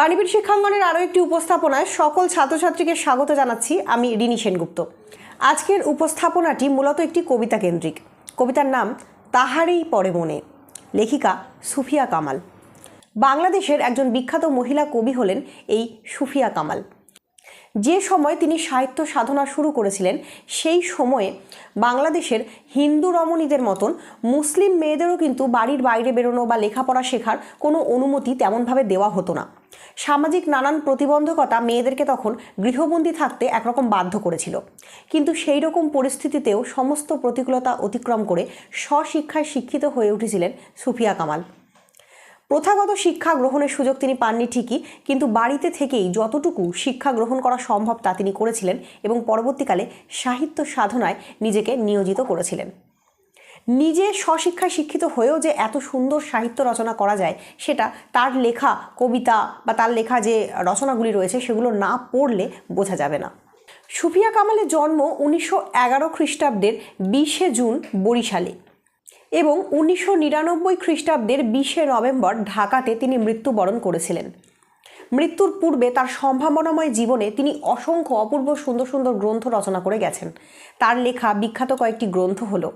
বাণীপীঠ শিক্ষাঙ্গনের আরও একটি উপস্থাপনায় সকল ছাত্রছাত্রীকে স্বাগত জানাচ্ছি আমি রিনি সেনগুপ্ত। আজকের উপস্থাপনাটি মূলত একটি কবিতা কেন্দ্রিক। কবিতার নাম তাহারেই পরে মনে, লেখিকা সুফিয়া কামাল। বাংলাদেশের একজন বিখ্যাত মহিলা কবি হলেন এই সুফিয়া কামাল। যে সময় তিনি সাহিত্য সাধনা শুরু করেছিলেন, সেই সময়ে বাংলাদেশের হিন্দু রমণীদের মতন মুসলিম মেয়েদেরও কিন্তু বাড়ির বাইরে বেরোনো বা লেখাপড়া শেখার কোনো অনুমতি তেমনভাবে দেওয়া হতো না। সামাজিক নানান প্রতিবন্ধকতা মেয়েদেরকে তখন গৃহবন্দী থাকতে একরকম বাধ্য করেছিল। কিন্তু সেই রকম পরিস্থিতিতেও সমস্ত প্রতিকূলতা অতিক্রম করে স্বশিক্ষায় শিক্ষিত হয়ে উঠেছিলেন সুফিয়া কামাল। প্রথাগত শিক্ষা গ্রহণের সুযোগ তিনি পাননি ঠিকই, কিন্তু বাড়িতে থেকেই যতটুকু শিক্ষা গ্রহণ করা সম্ভব তা তিনি করেছিলেন এবং পরবর্তীকালে সাহিত্য সাধনায় নিজেকে নিয়োজিত করেছিলেন। নিজে স্বশিক্ষায় শিক্ষিত হয়েও যে এত সুন্দর সাহিত্য রচনা করা যায়, সেটা তার লেখা, কবিতা বা তার লেখা যে রচনাগুলি রয়েছে সেগুলো না পড়লে বোঝা যাবে না। সুফিয়া কামালের জন্ম উনিশশো এগারো খ্রিস্টাব্দের বিশে জুন বরিশালে। এবং উনিশশো নিরানব্বই খ্রিস্টাব্দের বিশে নভেম্বর ঢাকাতে তিনি মৃত্যুবরণ করেছিলেন। মৃত্যুর পূর্বে তার সম্ভাবনাময় জীবনে তিনি অসংখ্য অপূর্ব সুন্দর সুন্দর গ্রন্থ রচনা করে গেছেন। তার লেখা বিখ্যাত কয়েকটি গ্রন্থ হল,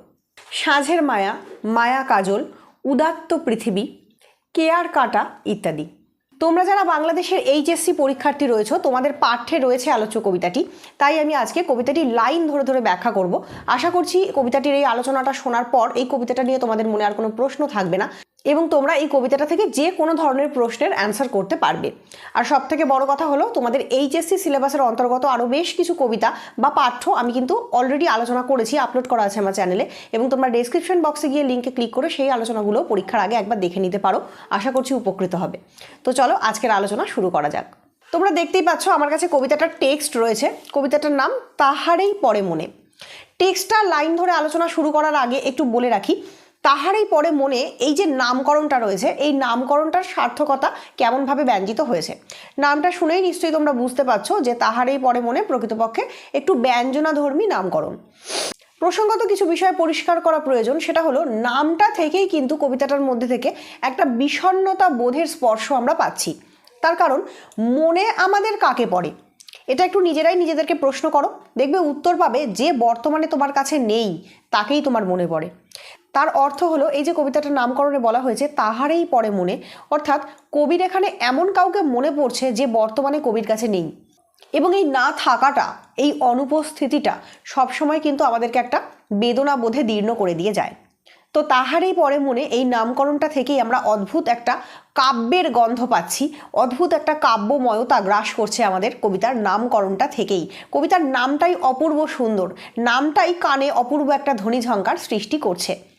সাঁঝের মায়া মায়া কাজল, উদাত্ত পৃথিবী কেয়ার কাটা ইত্যাদি। তোমরা যারা বাংলাদেশের এইচএসসি পরীক্ষার্থী রয়েছে, তোমাদের পাঠ্যে রয়েছে আলোচ্য কবিতাটি। তাই আমি আজকে কবিতাটি লাইন ধরে ধরে ব্যাখ্যা করব। আশা করছি কবিতাটির এই আলোচনাটা শোনার পর এই কবিতাটা নিয়ে তোমাদের মনে আর কোনো প্রশ্ন থাকবে না। এবং তোমরা এই কবিতাটা থেকে যে কোনো ধরনের প্রশ্নের অ্যান্সার করতে পারবে। আর সব থেকে বড় কথা হলো, তোমাদের এইচএসসি সিলেবাসের অন্তর্গত আরও বেশ কিছু কবিতা বা পাঠ্য আমি কিন্তু অলরেডি আলোচনা করেছি আপলোড করা আছে আমার চ্যানেলে এবং তোমরা ডেসক্রিপশন বক্সে গিয়ে লিঙ্কে ক্লিক করে সেই আলোচনাগুলো পরীক্ষার আগে একবার দেখে নিতে পারো। আশা করছি উপকৃত হবে। তো চলো, আজকের আলোচনা শুরু করা যাক। তোমরা দেখতেই পাচ্ছ আমার কাছে কবিতাটার টেক্সট রয়েছে। কবিতাটার নাম তাহারেই পড়ে মনে। টেক্সটটা লাইন ধরে আলোচনা শুরু করার আগে একটু বলে রাখি তাহারই পরে মনে এই যে নামকরণটা রয়েছে, এই নামকরণটার সার্থকতা কেমনভাবে ব্যঞ্জিত হয়েছে? নামটা শুনেই নিশ্চয়ই তোমরা বুঝতে পারছ যে তাহারই পরে মনে প্রকৃতপক্ষে একটু ব্যঞ্জনাধর্মী নামকরণ। প্রসঙ্গত কিছু বিষয় পরিষ্কার করা প্রয়োজন, সেটা হলো নামটা থেকেই কিন্তু কবিতাটার মধ্যে থেকে একটা বিষণ্ণতা বোধের স্পর্শ আমরা পাচ্ছি। তার কারণ, মনে আমাদের কাকে পড়ে? এটা একটু নিজেরাই নিজেদেরকে প্রশ্ন করো। দেখবে উত্তর পাবে যে বর্তমানে তোমার কাছে নেই, তাকেই তোমার মনে পড়ে। তার অর্থ হলো, এই যে কবিতাটার নামকরণে বলা হয়েছে, তাহারেই পড়ে মনে। অর্থাৎ কবির এখানে এমন কাউকে মনে পড়ছে যে বর্তমানে কবির কাছে নেই। এবং এই না থাকাটা, এই অনুপস্থিতিটা সবসময় কিন্তু আমাদেরকে একটা বেদনা বোধে দীর্ণ করে দিয়ে যায়। তো তাহারই পরে মনে এই নামকরণটা থেকেই আমরা অদ্ভুত একটা কাব্যের গন্ধ পাচ্ছি। অদ্ভুত একটা কাব্যময়তা গ্রাস করছে আমাদের কবিতার নামকরণটা থেকেই। কবিতার নামটাই অপূর্ব সুন্দর। নামটাই কানে অপূর্ব একটা ধ্বনি ঝঙ্কার সৃষ্টি করছে।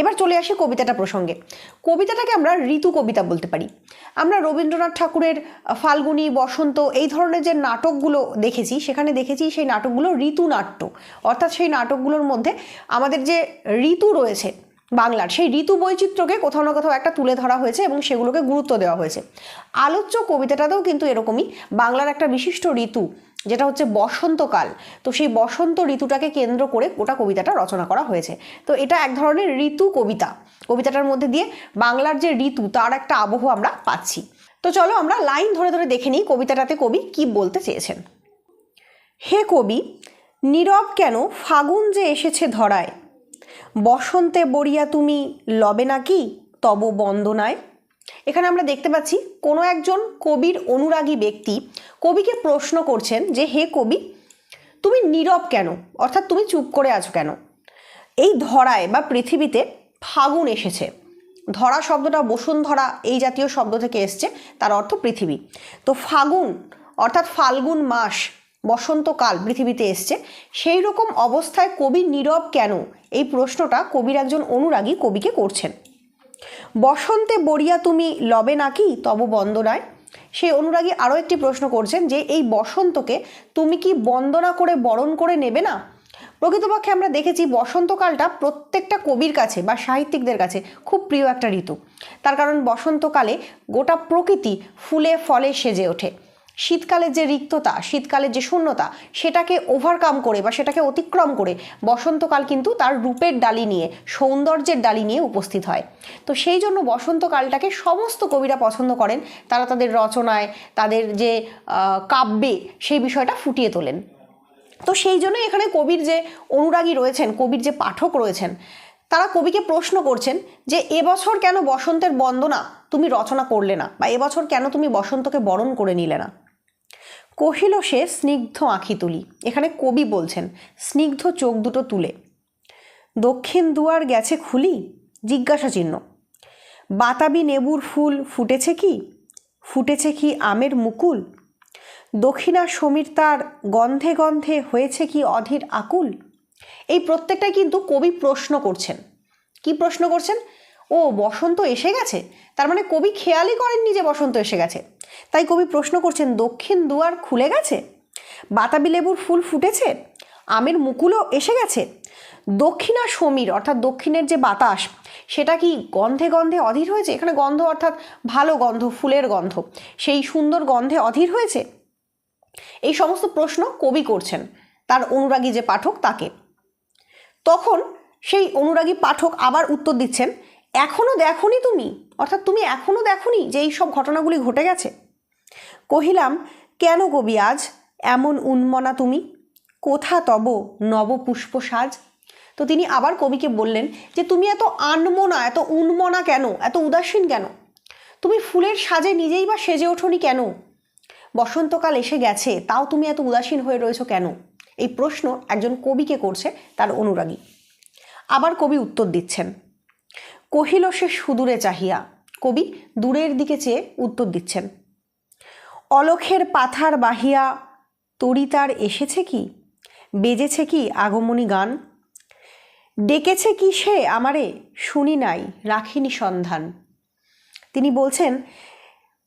এবার চলে আসি কবিতাটা প্রসঙ্গে। কবিতাটাকে আমরা ঋতু কবিতা বলতে পারি। আমরা রবীন্দ্রনাথ ঠাকুরের ফাল্গুনী, বসন্ত এই ধরনের যে নাটকগুলো দেখেছি, সেখানে দেখেছি সেই নাটকগুলো ঋতু নাট্য অর্থাৎ সেই নাটকগুলোর মধ্যে আমাদের যে ঋতু রয়েছে বাংলার, সেই ঋতু বৈচিত্র্যকে কোথাও না কোথাও একটা তুলে ধরা হয়েছে এবং সেগুলোকে গুরুত্ব দেওয়া হয়েছে। আলোচ্য কবিতাটাতেও কিন্তু এরকমই বাংলার একটা বিশিষ্ট ঋতু যেটা হচ্ছে বসন্তকাল। তো সেই বসন্ত ঋতুটাকে কেন্দ্র করে গোটা কবিতাটা রচনা করা হয়েছে। তো এটা এক ধরনের ঋতু কবিতা। কবিতাটার মধ্যে দিয়ে বাংলার যে ঋতু, তার একটা আবহ আমরা পাচ্ছি। তো চলো আমরা লাইন ধরে ধরে দেখে নিই কবিতাটাতে কবি কি বলতে চেয়েছেন। হে কবি, নীরব কেন ফাগুন যে এসেছে ধরায়? বসন্তে বড়িয়া তুমি লবে নাকি তব বন্দনায়? এখানে আমরা দেখতে পাচ্ছি কোনো একজন কবির অনুরাগী ব্যক্তি কবিকে প্রশ্ন করছেন যে, হে কবি, তুমি নীরব কেন? অর্থাৎ তুমি চুপ করে আছো কেন? এই ধরায় বা পৃথিবীতে ফাগুন এসেছে। ধরা শব্দটা বসুন্ধরা এই জাতীয় শব্দ থেকে এসছে, তার অর্থ পৃথিবী। তো ফাগুন, অর্থাৎ ফাল্গুন মাস বসন্তকাল পৃথিবীতে এসছে। সেই রকম অবস্থায় কবি নীরব কেন? এই প্রশ্নটা কবির একজন অনুরাগী কবিকে করছেন। বসন্তে বড়িয়া তুমি লবে নাকি? তব বন্দনায় সেই অনুরাগী আরও একটি প্রশ্ন করছেন যে, এই বসন্তকে তুমি কি বন্দনা করে বরণ করে নেবে না? প্রকৃতপক্ষে আমরা দেখেছি বসন্তকালটা প্রত্যেকটা কবির কাছে বা সাহিত্যিকদের কাছে খুব প্রিয় একটা ঋতু। তার কারণ বসন্তকালে গোটা প্রকৃতি ফুলে ফলে সেজে ওঠে। শীতকালের যে রিক্ততা, শীতকালের যে শূন্যতা, সেটাকে ওভারকাম করে বা সেটাকে অতিক্রম করে বসন্তকাল কিন্তু তার রূপের ডালি নিয়ে, সৌন্দর্যের ডালি নিয়ে উপস্থিত হয়। তো সেই জন্য বসন্তকালটাকে সমস্ত কবিরা পছন্দ করেন। তারা তাদের রচনায়, তাদের যে কাব্যে সেই বিষয়টা ফুটিয়ে তোলেন। তো সেই জন্য এখানে কবির যে অনুরাগী রয়েছেন, কবির যে পাঠক রয়েছেন, তারা কবিকে প্রশ্ন করছেন যে এবছর কেন বসন্তের বন্দনা তুমি রচনা করলে না? বা এবছর কেন তুমি বসন্তকে বরণ করে নিলে না? কহিল সে স্নিগ্ধ আঁখি তুলি। এখানে কবি বলছেন, স্নিগ্ধ চোখ দুটো তুলে। দক্ষিণ দুয়ার গেছে খুলি? জিজ্ঞাসা চিহ্ন বাতাবি নেবুর ফুল ফুটেছে কি? ফুটেছে কি আমের মুকুল? দক্ষিণা সমীর তার গন্ধে গন্ধে হয়েছে কি অধীর আকুল? এই প্রত্যেকটাই কিন্তু কবি প্রশ্ন করছেন। কি প্রশ্ন করছেন? ও বসন্ত এসে গেছে? তার মানে কবি খেয়ালই করেননি যে বসন্ত এসে গেছে। তাই কবি প্রশ্ন করছেন, দক্ষিণ দুয়ার খুলে গেছে? বাতাবি লেবুর ফুল ফুটেছে? আমের মুকুলও এসে গেছে? দক্ষিণা সমীর, অর্থাৎ দক্ষিণের যে বাতাস, সেটা কি গন্ধে গন্ধে অধীর হয়েছে? এখানে গন্ধ অর্থাৎ ভালো গন্ধ, ফুলের গন্ধ। সেই সুন্দর গন্ধে অধীর হয়েছে? এই সমস্ত প্রশ্ন কবি করছেন, তার অনুরাগী যে পাঠক তাকে। তখন সেই অনুরাগী পাঠক আবার উত্তর দিচ্ছেন এখনও দেখনি তুমি? অর্থাৎ তুমি এখনও দেখনি যে এই সব ঘটনাগুলি ঘটে গেছে? কহিলাম, কেন কবি আজ এমন উন্মনা তুমি? কোথা তব নবপুষ্প সাজ? তো তিনি আবার কবিকে বললেন যে তুমি এত আনমনা, এত উন্মনা কেন? এত উদাসীন কেন? তুমি ফুলের সাজে নিজেই বা সেজে ওঠনি কেন? বসন্তকাল এসে গেছে, তাও তুমি এত উদাসীন হয়ে রয়েছো কেন? এই প্রশ্ন একজন কবিকে করছে তার অনুরাগী। আবার কবি উত্তর দিচ্ছেন কহিল সে সুদূরে চাহিয়া। কবি দূরের দিকে চেয়ে উত্তর দিচ্ছেন, অলখের পাথার বাহিয়া তরিতার এসেছে কি? বেজেছে কি আগমনী গান? ডেকেছে কি সে আমারে? শুনি নাই, রাখিনি সন্ধান। তিনি বলছেন,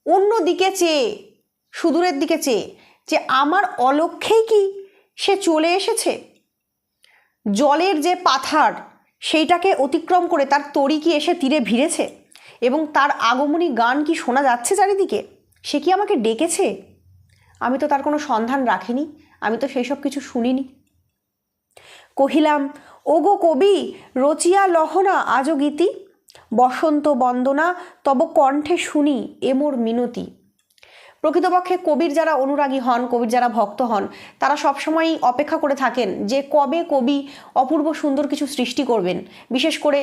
অন্য দিকে চেয়ে, সুদূরের দিকে চেয়ে, যে আমার অলক্ষ্যেই কি সে চলে এসেছে? জলের যে পাথার সেইটাকে অতিক্রম করে তার তরি কি এসে তীরে ভিড়েছে? এবং তার আগমনী গান কি শোনা যাচ্ছে চারিদিকে? সে কি আমাকে ডেকেছে? আমি তো তার কোনো সন্ধান রাখিনি, আমি তো সেই সব কিছু শুনিনি। কহিলাম, ওগো কবি, রচিয়া লহনা আজও গীতি? বসন্ত বন্দনা, তব কণ্ঠে শুনি এমোর মিনতি। প্রকৃতপক্ষে কবির যারা অনুরাগী হন, কবির যারা ভক্ত হন, তারা সবসময়ই অপেক্ষা করে থাকেন যে কবে কবি অপূর্ব সুন্দর কিছু সৃষ্টি করবেন। বিশেষ করে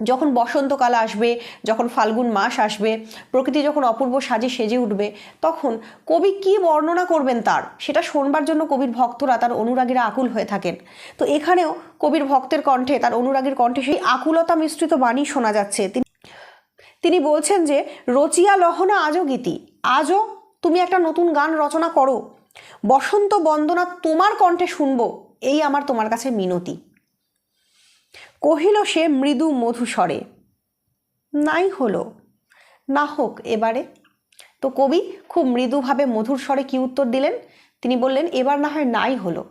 যখন বসন্তকাল আসবে, যখন ফাল্গুন মাস আসবে, প্রকৃতি যখন অপূর্ব সাজে সেজে উঠবে, তখন কবি কি বর্ণনা করবেন তার? সেটা শোনবার জন্য কবির ভক্তরা, তার অনুরাগীরা আকুল হয়ে থাকেন। তো এখানেও কবির ভক্তের কণ্ঠে, তার অনুরাগীর কণ্ঠে সেই আকুলতা মিশ্রিত বাণী শোনা যাচ্ছে। তিনি বলছেন যে, রচিয়া লহনা আজও গীতি, আজও তুমি একটা নতুন গান রচনা করো। বসন্ত বন্দনা তোমার কণ্ঠে শুনব, এই আমার তোমার কাছে মিনতি। কহিল সে মৃদু মধুস্বরে, নাই হলো। না হোক এবারে। তো কবি খুব মৃদুভাবে মধুর স্বরে কি উত্তর দিলেন? তিনি বললেন, এবার না হয় নাই হলো।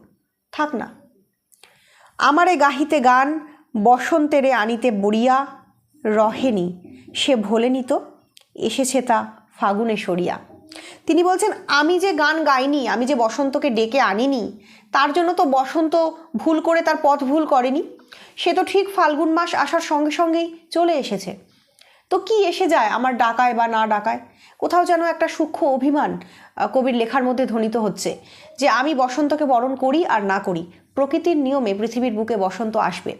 থাক না। আমারে গাহিতে গান, বসন্তেরে আনিতে বড়িয়া, রহেনি। সে ভোলেনি তো, এসেছে তা ফাগুনে সরিয়া। তিনি বলছেন, আমি যে গান গাইনি, আমি যে বসন্তকে ডেকে আনিনি, তার জন্য তো বসন্ত ভুল করে তার পথ ভুল করেনি। সে তো ঠিক ফাল্গুন মাস আসার সঙ্গে সঙ্গেই চলে এসেছে। তো কি এসে যায় আমার ডাকায় বা না ডাকায়? কোথাও যেন একটা সূক্ষ্ম অভিমান কবির লেখার মধ্যে ধ্বনিত হচ্ছে যে আমি বসন্তকে বরণ করি আর না করি। প্রকৃতির নিয়মে পৃথিবীর বুকে বসন্ত আসবে।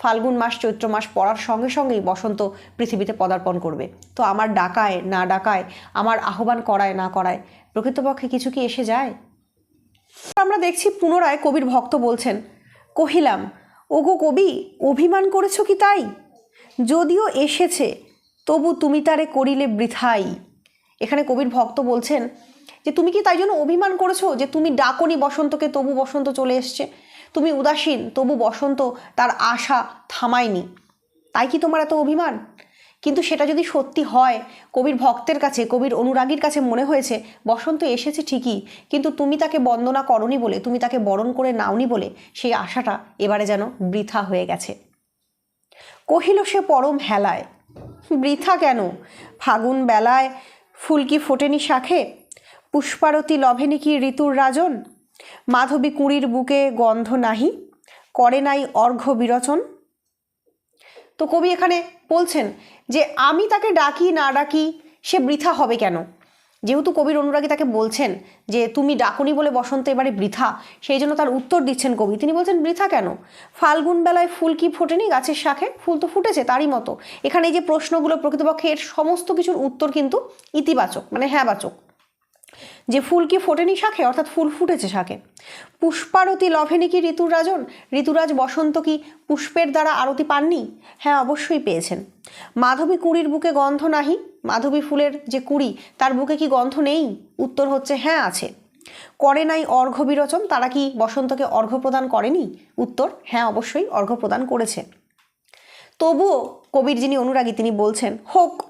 ফাল্গুন মাস চৈত্র মাস পড়ার সঙ্গে সঙ্গেই বসন্ত পৃথিবীতে পদার্পণ করবে। তো আমার ডাকায় না ডাকায়, আমার আহ্বান করায় না করায়, প্রকৃতপক্ষে কিছু কি এসে যায়? আমরা দেখছি পুনরায় কবির ভক্ত বলছেন, কহিলাম, ওগো কবি, অভিমান করেছ কি তাই? যদিও এসেছে, তবু তুমি তারে করিলে বৃথাই। এখানে কবির ভক্ত বলছেন, যে তুমি কি তাই জন্য অভিমান করেছ? যে তুমি ডাকনি বসন্তকে, তবু বসন্ত চলে এসছে? তুমি উদাসীন, তবু বসন্ত, তার আশা থামায়নি। তাই কি তোমার এত অভিমান? কিন্তু সেটা যদি সত্যি হয়, কবির ভক্তের কাছে, কবির অনুরাগীর কাছে মনে হয়েছে, বসন্ত এসেছে ঠিকই, কিন্তু তুমি তাকে বন্দনা করনি বলে, তুমি তাকে বরণ করে নাওনি বলে, সেই আশাটা এবারে যেন বৃথা হয়ে গেছে। কহিল সে পরম হেলায়, বৃথা কেন? ফাগুন বেলায় ফুলকি ফোটেনি শাখে? পুষ্পারতি লভেনি কি ঋতুর রাজন? মাধবী কুড়ির বুকে গন্ধ নাহি, করে নাই অর্ঘ্য বিরচন। তো কবি এখানে বলছেন যে, আমি তাকে ডাকি না ডাকি, সে বৃথা হবে কেন? যেহেতু কবির অনুরাগী তাকে বলছেন যে, তুমি ডাকুনি বলে বসন্ত এবারে বৃথা, সেই জন্য তার উত্তর দিচ্ছেন কবি। তিনি বলছেন, বৃথা কেন? ফাল্গুন বেলায় ফুল কি ফোটেনি গাছের শাখে? ফুল তো ফুটেছে তারই মতো। এখানে এই যে প্রশ্নগুলো প্রকৃতপক্ষে এর সমস্ত কিছুর উত্তর কিন্তু ইতিবাচক মানে হ্যাঁবাচক। যে ফুল কি ফোটেনি শাখে অর্থাৎ ফুল ফুটেছে শাখে পুষ্পারতি লভেনি কি ঋতুর রাজন? ঋতুরাজ বসন্ত কি পুষ্পের দ্বারা আরতি পাননি? হ্যাঁ অবশ্যই পেয়েছেন। মাধবী কুড়ির বুকে গন্ধ নাহি? মাধবী ফুলের যে কুড়ি, তার বুকে কি গন্ধ নেই? উত্তর হচ্ছে হ্যাঁ আছে। করে নাই অর্ঘ্য বিরচন, তারা কি বসন্তকে অর্ঘ্য প্রদান করেনি? উত্তর হ্যাঁ অবশ্যই অর্ঘ্য প্রদান করেছে। তবুও কবির যিনি অনুরাগী, তিনি বলছেন, হোক,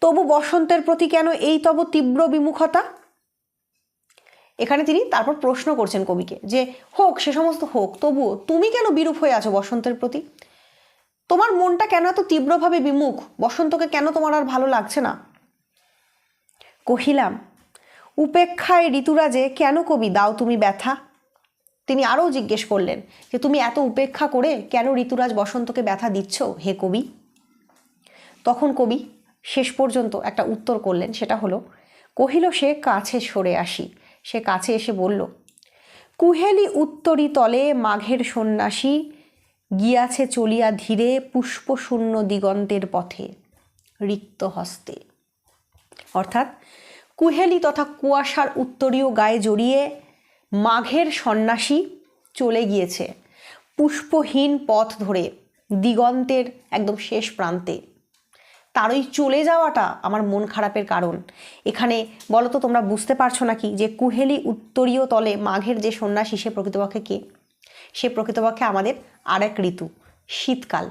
তবু বসন্তের প্রতি কেন এই তব তীব্র বিমুখতা? এখানে তিনি তারপর প্রশ্ন করছেন কবিকে যে, হোক, সে সমস্ত হোক, তবুও তুমি কেন বিরূপ হয়ে আছো বসন্তের প্রতি? তোমার মনটা কেন এত তীব্রভাবে বিমুখ? বসন্তকে কেন তোমার আর ভালো লাগছে না? কহিলাম, উপেক্ষায় ঋতুরাজে কেন কবি দাও তুমি ব্যথা? তিনি আরও জিজ্ঞেস করলেন, যে, তুমি এত উপেক্ষা করে কেন ঋতুরাজ বসন্তকে ব্যথা দিচ্ছ, হে কবি? তখন কবি শেষ পর্যন্ত একটা উত্তর করলেন, সেটা হলো, কহিল সে কাছে সরে আসি সে কাছে এসে বলল, কুহেলি উত্তরি তলে মাঘের সন্ন্যাসী গিয়াছে চলিয়া ধীরে পুষ্পশূন্য দিগন্তের পথে রিক্ত হস্তে। অর্থাৎ কুহেলি তথা কুয়াশার উত্তরীয় গায়ে জড়িয়ে মাঘের সন্ন্যাসী চলে গিয়েছে, পুষ্পহীন পথ ধরে দিগন্তের একদম শেষ প্রান্তে। তার ওই চলে যাওয়াটা আমার মন খারাপের কারণ। এখানে বলো তো তোমরা বুঝতে পারছ নাকি যে কুহেলি উত্তরীয় তলে মাঘের যে সন্ন্যাসী, সে প্রকৃতপক্ষে কে? সে প্রকৃতপক্ষে আমাদের আর এক ঋতু, শীতকাল।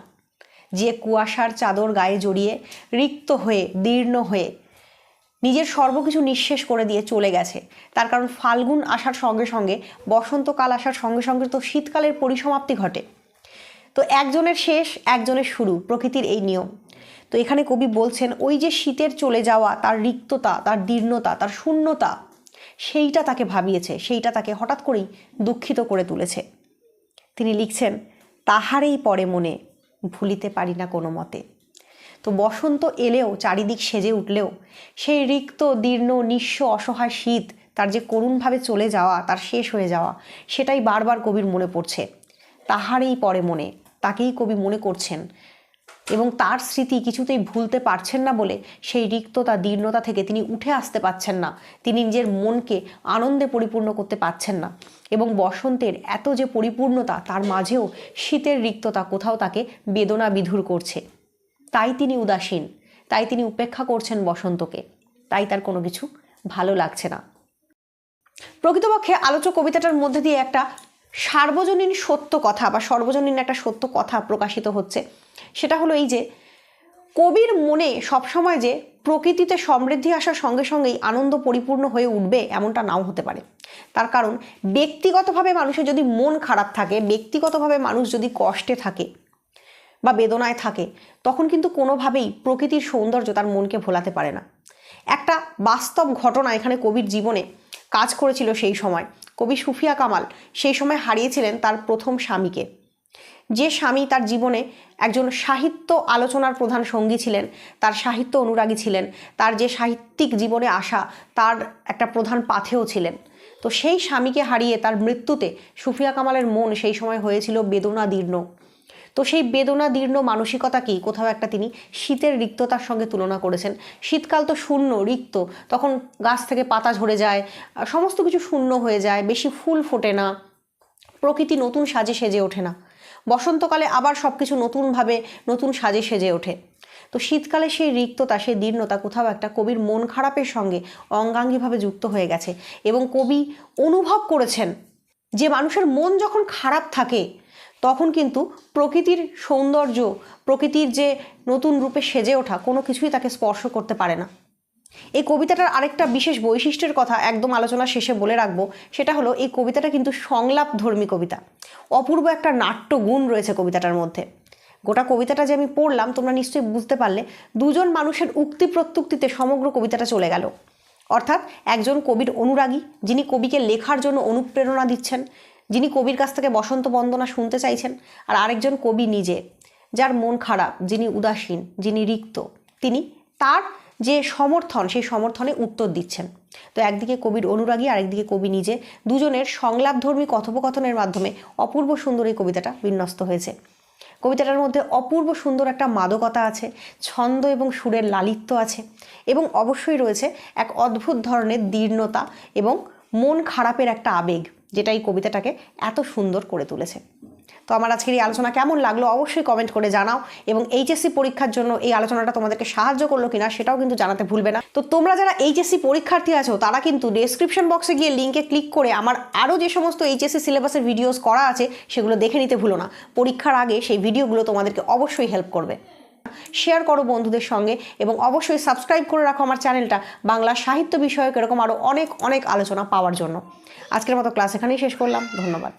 যে কুয়াশার চাদর গায়ে জড়িয়ে রিক্ত হয়ে, দীর্ণ হয়ে নিজের সর্বকিছু নিঃশেষ করে দিয়ে চলে গেছে। তার কারণ ফাল্গুন আসার সঙ্গে সঙ্গে, বসন্তকাল আসার সঙ্গে সঙ্গে তো শীতকালের পরিসমাপ্তি ঘটে। তো একজনের শেষ, একজনের শুরু, প্রকৃতির এই নিয়ম। তো এখানে কবি বলছেন, ওই যে শীতের চলে যাওয়া, তার রিক্ততা, তার দীর্ণতা, তার শূন্যতা, সেইটা তাকে ভাবিয়েছে, সেইটা তাকে হঠাৎ করেই দুঃখিত করে তুলেছে। তিনি লিখছেন, তাহারেই পরে মনে ভুলিতে পারি না কোনো মতে। তো বসন্ত এলেও, চারিদিক সেজে উঠলেও, সেই রিক্ত, দীর্ণ, নিঃস্ব, অসহায় শীত, তার যে করুণভাবে চলে যাওয়া, তার শেষ হয়ে যাওয়া, সেটাই বারবার কবির মনে পড়ছে। তাহারেই পরে মনে, তাকেই কবি মনে করছেন এবং তার স্মৃতি কিছুতেই ভুলতে পারছেন না বলে সেই রিক্ততা, দীর্ণতা থেকে তিনি উঠে আসতে পাচ্ছেন না। তিনি নিজের মনকে আনন্দে পরিপূর্ণ করতে পাচ্ছেন না। এবং বসন্তের এত যে পরিপূর্ণতা, তার মাঝেও শীতের রিক্ততা কোথাও তাকে বেদনা বিধুর করছে। তাই তিনি উদাসীন, তাই তিনি উপেক্ষা করছেন বসন্তকে। তাই তার কোনো কিছু ভালো লাগছে না। প্রকৃতপক্ষে আলোচক কবিতাটার মধ্যে দিয়ে একটা সার্বজনীন সত্য কথা বা সর্বজনীন একটা সত্য কথা প্রকাশিত হচ্ছে। সেটা হলো এই যে কবির মনে সবসময় যে প্রকৃতিতে সমৃদ্ধি আসার সঙ্গে সঙ্গেই আনন্দ পরিপূর্ণ হয়ে উঠবে এমনটা নাও হতে পারে। তার কারণ ব্যক্তিগতভাবে মানুষের যদি মন খারাপ থাকে, ব্যক্তিগতভাবে মানুষ যদি কষ্টে থাকে বা বেদনায় থাকে, তখন কিন্তু কোনোভাবেই প্রকৃতির সৌন্দর্য তার মনকে ভোলাতে পারে না। একটা বাস্তব ঘটনা এখানে কবির জীবনে কাজ করেছিল সেই সময়। কবি সুফিয়া কামাল সেই সময় হারিয়েছিলেন তার প্রথম স্বামীকে। যে স্বামী তার জীবনে একজন সাহিত্য আলোচনার প্রধান সঙ্গী ছিলেন, তার সাহিত্য অনুরাগী ছিলেন, তার যে সাহিত্যিক জীবনে আসা তার একটা প্রধান পাথেও ছিলেন। তো সেই স্বামীকে হারিয়ে তার মৃত্যুতে সুফিয়া কামালের মন সেই সময় হয়েছিল বেদনাদীর্ণ তো সেই বেদনা দীর্ণ মানসিকতাকেই কোথাও একটা তিনি শীতের রিক্ততার সঙ্গে তুলনা করেছেন। শীতকাল তো শূন্য, রিক্ত, তখন গাছ থেকে পাতা ঝরে যায়, সমস্ত কিছু শূন্য হয়ে যায়, বেশি ফুল ফোটে না, প্রকৃতি নতুন সাজে সেজে ওঠে না। বসন্তকালে আবার সব কিছু নতুনভাবে, নতুন সাজে সেজে ওঠে। তো শীতকালে সেই রিক্ততা, সেই দীর্ণতা কোথাও একটা কবির মন খারাপের সঙ্গে অঙ্গাঙ্গিভাবে যুক্ত হয়ে গেছে এবং কবি অনুভব করেছেন যে মানুষের মন যখন খারাপ থাকে, তখন কিন্তু প্রকৃতির সৌন্দর্য, প্রকৃতির যে নতুন রূপে সেজে ওঠা কোনো কিছুই তাকে স্পর্শ করতে পারে না। এই কবিতাটার আরেকটা বিশেষ বৈশিষ্ট্যের কথা একদম আলোচনা শেষে বলে রাখব, সেটা হলো এই কবিতাটা কিন্তু সংলাপ ধর্মী কবিতা। অপূর্ব একটা নাট্য গুণ রয়েছে কবিতাটার মধ্যে। গোটা কবিতাটা যে আমি পড়লাম, তোমরা নিশ্চয়ই বুঝতে পারলে, দুজন মানুষের উক্তি প্রত্যুক্তিতে সমগ্র কবিতাটা চলে গেল। অর্থাৎ একজন কবির অনুরাগী, যিনি কবিকে লেখার জন্য অনুপ্রেরণা দিচ্ছেন, যিনি কবির কাছ থেকে বসন্ত বন্দনা শুনতে চাইছেন, আর আরেকজন কবি নিজে, যার মন খারাপ, যিনি উদাসীন, যিনি রিক্ত। তিনি তার যে সমর্থন, সেই সমর্থনে উত্তর দিচ্ছেন। তো একদিকে কবির অনুরাগী, আরেকদিকে কবি নিজে। দুজনের সংলাপধর্মী কথোপকথনের মাধ্যমে অপূর্ব সুন্দর এই কবিতাটা বিন্যস্ত হয়েছে। কবিতাটার মধ্যে অপূর্ব সুন্দর একটা মাদকতা আছে, ছন্দ এবং সুরের লালিত্য আছে এবং অবশ্যই রয়েছে এক অদ্ভুত ধরনের দীর্ণতা এবং মন খারাপের একটা আবেগ, যেটা এই কবিতাটাকে এত সুন্দর করে তুলেছে। তো আমার আজকের এই আলোচনা কেমন লাগল অবশ্যই কমেন্ট করে জানাও এবং এইচএসসি পরীক্ষার জন্য এই আলোচনাটা তোমাদেরকে সাহায্য করল কিনা সেটাও কিন্তু জানাতে ভুলবে না। তো তোমরা যারা এইচএসসি পরীক্ষার্থী আছো, তারা কিন্তু ডেসক্রিপশন বক্সে গিয়ে লিঙ্কে ক্লিক করে আমার আরও যে সমস্ত এইচএসসি সিলেবাসের ভিডিওস করা আছে, সেগুলো দেখে নিতে ভুলো না। পরীক্ষার আগে সেই ভিডিওগুলো তোমাদেরকে অবশ্যই হেল্প করবে। শেয়ার করো বন্ধুদের সঙ্গে এবং অবশ্যই সাবস্ক্রাইব করে রাখো আমার চ্যানেলটা। বাংলা সাহিত্য বিষয়ক এরকম আরও অনেক অনেক আলোচনা পাওয়ার জন্য। আজকের মতো ক্লাস এখানেই শেষ করলাম। ধন্যবাদ।